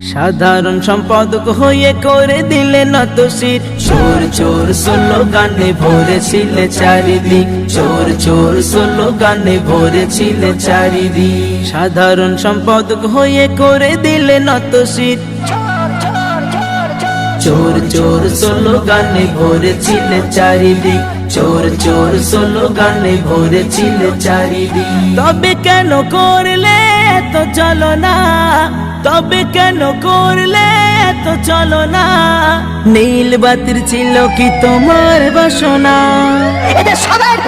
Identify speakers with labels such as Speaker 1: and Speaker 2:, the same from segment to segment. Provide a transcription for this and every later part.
Speaker 1: সাধারণ সম্পাদক হয়ে করে দিলে নত শির চোর চোর সোলো গানে ভরেছিলে চারিদিক। চোর চোর সোলো গানে ভরেছিলে চারিদিক। সাধারণ সম্পাদক হয়ে করে দিলে নত শির চোর চোর সোলো গানে ভরেছিলে চারিদিক। চোর চোর সোলো গানে ভরেছিলে চারিদিক। তবে কেন করলে? এত চলো না। তবে কেন করলে এত চলো না? নীল বাতির ছিল কি তোমার বাসনা?
Speaker 2: সবার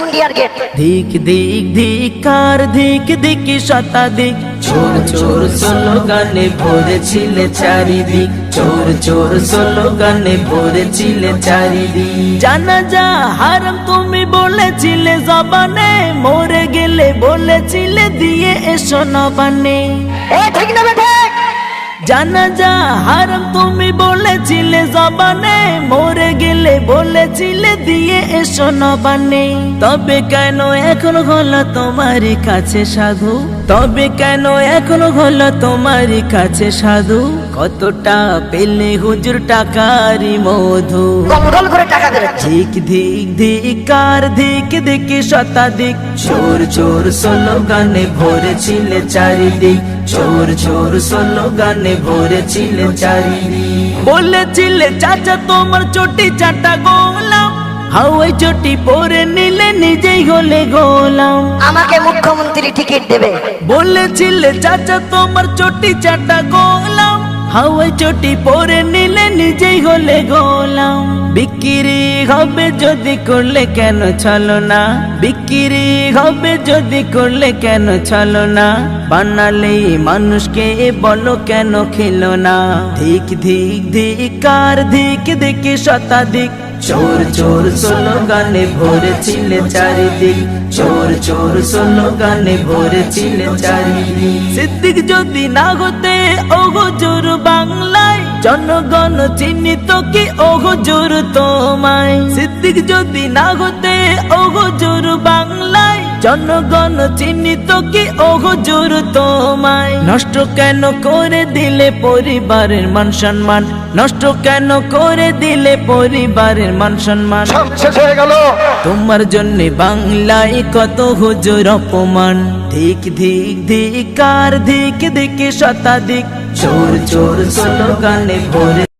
Speaker 2: ইন্ডিয়ার গেট
Speaker 1: ধিক ধিক ধিকার ধিক ধিক শতাধিক। চোর চোর সোলো গানে ভরেছিলে চারিদিক। চোর চোর সোলো গানে ভরেছিলে চারিদিক। জানা যা হারাম তুমি বলেছিলে জবানে মরে গেলে বলেছিলে দিয়ে এসো নবানে
Speaker 2: ঠিক না বেঠে
Speaker 1: জানা যা হারাম তুমি বলেছিলে জবানে মরে গেলে বলেছিলে দিয়ে এসো নবানে তবে কেন এখন হলো তোমার কাছে সাধু? তবে কেন এখন হলো তোমার কাছে সাধু? কতটা পেলে হুজুর টাকারি মধু?
Speaker 2: গলগল করে টাকা দেবে
Speaker 1: ধিক ধিক ধিকার ধিক ধিক শতাধিক। চোর চোর সোলো গানে ভরেছিলে চারিদিক। চোর চোর সোলো গানে ভরেছিলে চারিদিক। বলেছিলে চাচা তোমার চটি চাটা গোলাম। হাওয়াই চটি পরে নিলে নিজেই হলে গোলাম।
Speaker 2: আমাকে মুখ্যমন্ত্রী টিকিট দেবে।
Speaker 1: বলেছিলে চাচা তোমার চটি চাটা গোলাম। হাওয়াই চটি পরে নিলে নিজেই হলে গোলাম। বিক্রি হবে যদি করলে কেন ছলো না? বিক্রি হবে যদি করলে কেন ছলো না? বানালে মানুষকে বলো কেন খেলো না? ধিক ধিক ধিক, কার ধিক ধিক শতাধিক চোর চোর সোলো গানে ভরেছিলে চারিদিক। চোর চোর সোলো গানে ভরেছিলে চারিদিক। সিদ্দিক যদি না হতে, ওগো জোর বাংলায়। জনগণ চিহ্নিত কি, ওগো জোর তোমায়। সিদ্দিক যদি না হতে জনগণ চিহ্নিত কি? ওগো জোর তোমায়। নষ্ট কেন করে দিলে পরিবারের মান সম্মান? নষ্ট কেন করে দিলে পরিবারের মান সম্মান?
Speaker 3: শেষ হয়ে গেল।
Speaker 1: তোমার জন্য বাংলায় কত হুজুর অপমান? ধিক ধিক ধিকার ধিক ধিক শতাধিক? চোর চোর সোলো গানে ভরে